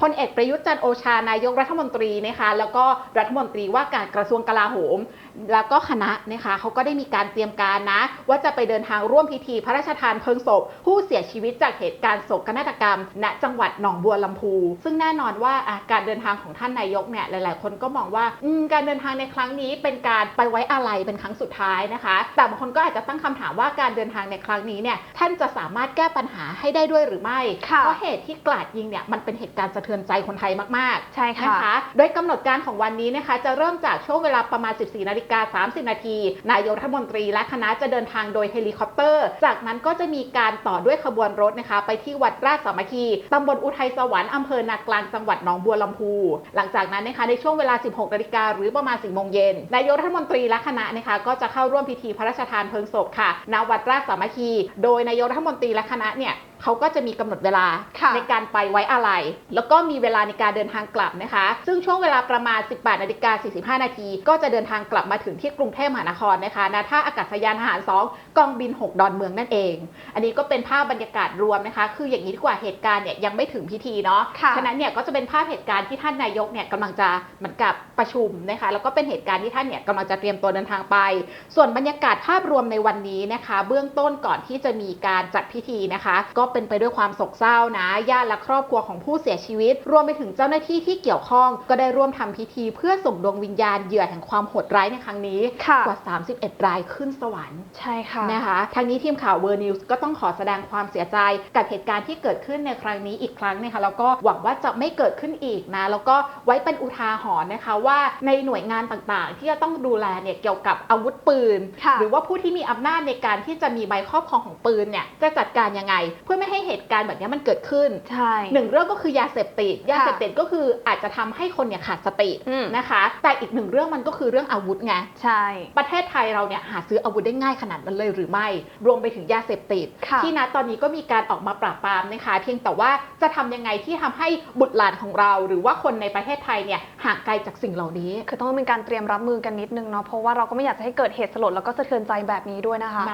พลเอกประยุทธ์จันทร์โอชานายกรัฐมนตรีนะคะแล้วก็รัฐมนตรีว่าการกระทรวงกลาโหม แล้วก็คณะนะคะเขาก็ได้มีการเตรียมการนะ ว่าจะไปเดินทางร่วมพิธีพระราชทานเพลิงศพ ผู้เสียชีวิตจากเหตุการณ์โศกนาฏกรรม ณจังหวัดหนองบัวลำพู ซึ่งแน่นอนว่าอะการเดินทางของท่านนายกเนี่ยหลาย ๆ คนก็มองว่าอืมการเดินทางในครั้งนี้เป็นการไปไว้อาลัยเป็นครั้งสุดท้ายนะคะ แต่บางคนก็อาจจะตั้งคำถามว่าการเดินทางในครั้งนี้เนี่ยท่านจะสามารถแก้ปัญหาให้ได้ด้วยหรือไม่ค่ะเพราะเหตุที่กราดยิงเนี่ยมันเป็นเหตุการณ์สะเทือนใจคนไทยมากๆใช่ค่ะะคะโดยกำหนดการของวันนี้นะคะจะเริ่มจากช่วงเวลาประมาณ 14นาฬิกา30 นาที นายกรัฐมนตรีและคณะจะเดินทางโดยเฮลิคอปเตอร์ จากนั้นก็จะมีการต่อด้วยขบวนรถนะคะ ไปที่วัดราชสามัคคีตำบลอุทัยสวรรค์อำเภอนากลางจังหวัดหนองบัวลำพู หลังจากนั้นนะคะในช่วงเวลา 16นาฬิกาหรือประมาณ 10โมงเย็นนายกรัฐมนตรีและคณะนะคะก็จะเข้าร่วมพิธีพระราชทานเพลิงศพค่ะณวัดราชสามัคคี โดยนายกรัฐมนตรีและคณะเนี่ยเขาก็จะมีกำหนดเวลาค่ะในการไปไว้อาลัยแล้วก็มีเวลาในการเดินทางกลับนะคะ ซึ่งช่วงเวลาประมาณ 18นาฬิกา45 นาทีก็จะเดินทางกลับมาถึงที่กรุงเทพมหานครนะคะณท่าอากาศยานทหาร 2 กองบิน 6 ดอนเมืองนั่นเอง อันนี้ก็เป็นภาพบรรยากาศรวมนะคะ คืออย่างนี้ดีกว่าเหตุการณ์เนี่ยยังไม่ถึงพิธีเนาะค่ะฉะนั้นเนี่ยก็จะเป็นภาพเหตุการณ์ที่ท่านนายกเนี่ยกำลังจะเหมือนกับประชุมนะคะแล้วก็เป็นเหตุการณ์ที่ท่านเนี่ยกำลังจะเตรียมตัวเดินทางไป ส่วนบรรยากาศภาพรวมในวันนี้นะคะ เบื้องต้นก่อนที่จะมีการจัดพิธีนะคะ ก็เป็นไปด้วยความโศกเศร้านะญาติและครอบครัวของผู้เสียชีวิต รวมไปถึงเจ้าหน้าที่ที่เกี่ยวข้อง ก็ได้ร่วมทำพิธีเพื่อส่งดวงวิญญาณเหยื่อแห่งความโหดร้ายในครั้งนี้ค่ะกว่า 31 รายขึ้นสวรรค์ใช่ค่ะนะคะทางนี้ทีมข่าวเวอร์นิวส์ก็ต้องขอแสดงความเสียใจกับเหตุการณ์ที่เกิดขึ้นในครั้งนี้อีกครั้งนะคะแล้วก็หวังว่าจะไม่เกิดขึ้นอีกนะ แล้วก็ไว้เป็นอุทาหรณ์นะคะว่าในหน่วยงานต่างๆ ที่จะต้องดูแลเนี่ยเกี่ยวกับอาวุธปืนค่ะหรือว่าผู้ที่มีอำนาจในการที่จะมีใบครอบครองของปืนเนี่ยจะจัดการยังไงเพื่อไม่ให้เหตุการณ์แบบนี้มันเกิดขึ้นใช่หนึ่งเรื่องก็คือยาเสพติด ยาเสพติดก็คืออาจจะทำให้คนเนี่ยขาดสติอืมนะคะ แต่อีกหนึ่งเรื่องมันก็คือเรื่องอาวุธไงใช่ ประเทศไทยเราเนี่ยหาซื้ออาวุธได้ง่ายขนาดนั้นเลยหรือไม่ รวมไปถึงยาเสพติดค่ะที่นะตอนนี้ก็มีการออกมาปราบปรามนะคะ เพียงแต่ว่าจะทำยังไงที่ทำให้บุตรหลานของเรา หรือว่าคนในประเทศไทยเนี่ยห่างไกลจากสิ่งเหล่านี้ คือต้องเป็นการเตรียมรับมือกันนิดนึงเนาะเพราะว่าเราก็ไม่อยากจะให้เกิดเหตุสลดแล้วก็สะเทือนใจแบบนี้ด้วยนะคะ